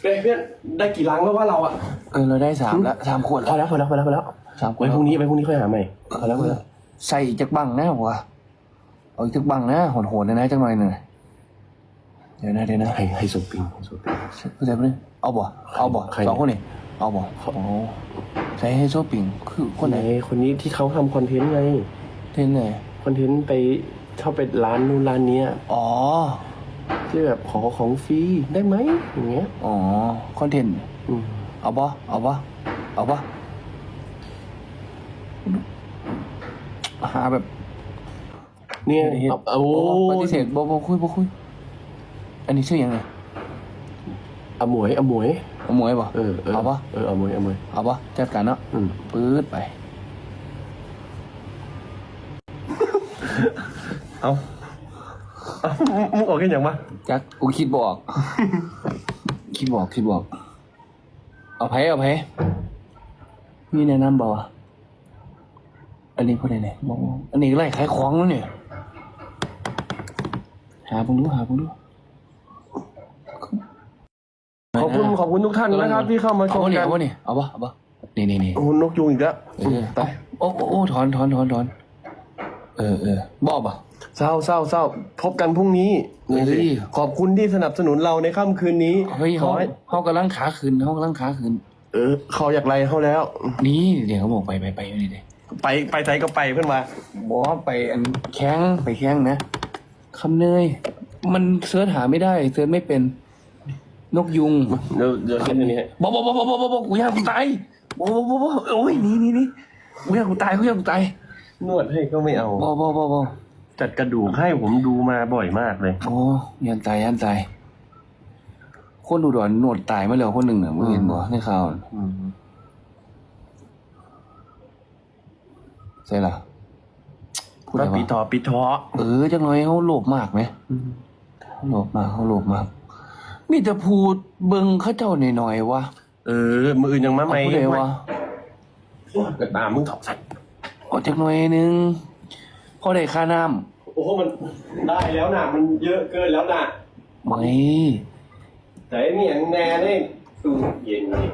เฮ้ยเพื่อนได้กี่ลังแล้วว่าเราอะเออเราได้สามละสามขวดพอแล้วพอแล้วพอแล้วพอแล้วสามขวดไว้พรุ่งนี้ไว้พรุ่งนี้ค่อยหาใหม่พอแล้วพอแล้วใส่อีกจักบังนะวะเอาอีกจักบังนะโหดๆเลยนะจังหน่อยหน่อยเดี๋ยวนะเดี๋ยวนะให้ให้สุปิงให้สุปิงเข้าใจปะเนี่ยเอาบ่เอาบ่ใคร สองคนนี่เอาบ่โอ้ใส่ให้โซปิงคือคนไหนคนนี้ที่เขาทำคอนเทนต์ไงเท่นไหนคอนเทนต์ไปชอบไปร้านนู้นร้านเนี้ยอ๋อ ที่แบบขอของฟรีได้ไหมอย่างเงี้ยอ๋อ คอนเทนต์ อืมเอาบ่เอาบ่เอาบ่หาแบบ เนี่ยเฮ็ดเอาโอ้ปฏิเสธบ่บ่คุยบ่คุย อันนี้ชื่อยังไงอมวยอมวยเอาหมวยบ่เออเออเอาปะเอออมวยอมวยเอาบ่จัดการเนาะอืมปื๊ดไป เอา เอามึงออกกันอย่างมาจักกูคิดบออก คิดบอกคิดบอก เอาไผเอาไผมีแนะนำบ่วะอันนี้พอได้ไหนบอกว่าอันนี้ไล่ขายของแล้วเนี่ย หาเพิ่งดูหาเพิ่งดู ขอบคุณขอบคุณทุกท่านนะครับ ที่เข้ามาชเอามวะเนี่ยกัน เอาวะเนี่ยเอาปะเอาปะนี่นี่นี่ โอ้โหนกยุงอีกแล้วเออ ไป โอ้โอ้โอ้ถอนถอนถอนถอนเออเออบอกป่ะ เศร้าเศร้าเศร้าพบกันพรุ่งนี้เฮ้ยขอบคุณที่สนับสนุนเราในค่ำคืนนี้เฮ้ยขเขาอให้เขากำลังขาขึ้นเขากำลังขาขึ้น เออเขาอยากไรเขาแล้ว นี่เดี๋ยวเขาบอกไปไปไปนี่เดี๋ยวไปไปใจก็ไปเพื่อนมา บอกว่าไปอันแข้งไปแข้งนะคำเนย มันเสิร์ชหาไม่ได้เสิร์ชไม่เป็น นกยุง เดี๋ยวเดี๋ยวเห็นอันนี้ให้บอกบอกบอกบอกบอกบอกกูอยากกูตายบอกบอกบอกบอกโอ้ยหนี่นี่นี่กูอยากกูตายกูอยากกูตายนวดให้ก็ไม่เอาบอกบอกบอกบอก จัดกระดูกให้ผมดูมาบ่อยมากเลย โอ้ยันตายยันตายคนดูดอนหนวดตายมาแล้วคนหนึ่งอะมึงเห็นบ่ในข่าวน่ะอืมใช่ล่ะพูดก็อะไรปีวะทอปีทอเออจังน้อยเขาโลภมากไหมเขาโลภมากเขาโลภมาก มีแต่พูดเบิ่งเขาเจ้าหน่อยๆวะเออ มืออื่นยังมาเอาไหมผู้ใดวะ กระตามมึงถอดสัตว์เอาจักหน่อยหนึง พอได้ค่าน้โอ้โหมันได้แล้วนะมันเยอะเกินแล้วนะำไม่ แต่ไอ้นี่อย่างแน่นี่ตู้เย็นนี่